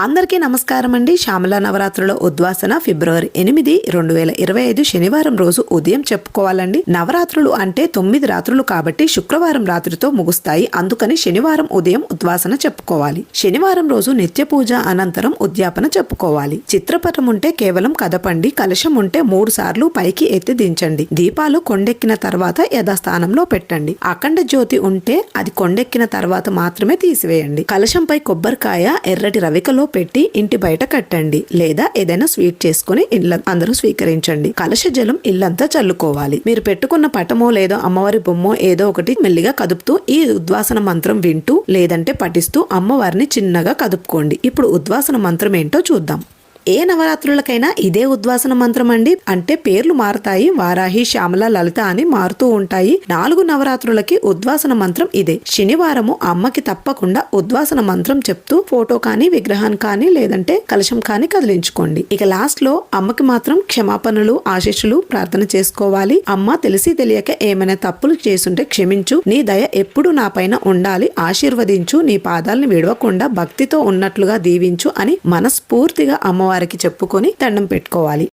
అందరికీ నమస్కారం అండి. శ్యామల నవరాత్రుల ఉద్వాసన ఫిబ్రవరి ఎనిమిది రెండు వేల ఇరవై ఐదు శనివారం రోజు ఉదయం చెప్పుకోవాలండి. నవరాత్రులు అంటే తొమ్మిది రాత్రులు కాబట్టి శుక్రవారం రాత్రితో ముగుస్తాయి. అందుకని శనివారం ఉదయం ఉద్వాసన చెప్పుకోవాలి. శనివారం రోజు నిత్య పూజ అనంతరం ఉద్యాపన చెప్పుకోవాలి. చిత్రపటం ఉంటే కేవలం కదపండి. కలశం ఉంటే మూడు సార్లు పైకి ఎత్తి దించండి. దీపాలు కొండెక్కిన తర్వాత యథాస్థానంలో పెట్టండి. అఖండ జ్యోతి ఉంటే అది కొండెక్కిన తర్వాత మాత్రమే తీసివేయండి. కలశంపై కొబ్బరికాయ ఎర్రటి రవికలో పెట్టి ఇంటి బయట కట్టండి లేదా ఏదైనా స్వీట్ చేసుకుని ఇళ్ళ అందరూ స్వీకరించండి. కలశ జలం ఇల్లంతా చల్లుకోవాలి. మీరు పెట్టుకున్న పటమో లేదో అమ్మవారి బొమ్మో ఏదో ఒకటి మెల్లిగా కదుపుతూ ఈ ఉద్వాసన మంత్రం వింటూ లేదంటే పఠిస్తూ అమ్మవారిని చిన్నగా కదుపుకోండి. ఇప్పుడు ఉద్వాసన మంత్రం ఏంటో చూద్దాం. ఏ నవరాత్రులకైనా ఇదే ఉద్వాసన మంత్రం అండి. అంటే పేర్లు మారతాయి వారాహి శ్యామల లలిత అని మారుతూ ఉంటాయి. నాలుగు నవరాత్రులకి ఉద్వాసన మంత్రం ఇదే. శనివారము అమ్మకి తప్పకుండా ఉద్వాసన మంత్రం చెప్తూ ఫోటో కానీ విగ్రహాన్ని కానీ లేదంటే కలశం కానీ కదిలించుకోండి. ఇక లాస్ట్లో అమ్మకి మాత్రం క్షమాపణలు ఆశీస్సులు ప్రార్థన చేసుకోవాలి. అమ్మ తెలిసి తెలియక ఏమైనా తప్పులు చేసుంటే క్షమించు. నీ దయ ఎప్పుడు నా పైన ఉండాలి. ఆశీర్వదించు. నీ పాదాలను విడవకుండా భక్తితో ఉన్నట్లుగా దీవించు అని మనస్ఫూర్తిగా అమ్మవారి వారికి చెప్పుకొని దండం పెట్టుకోవాలి.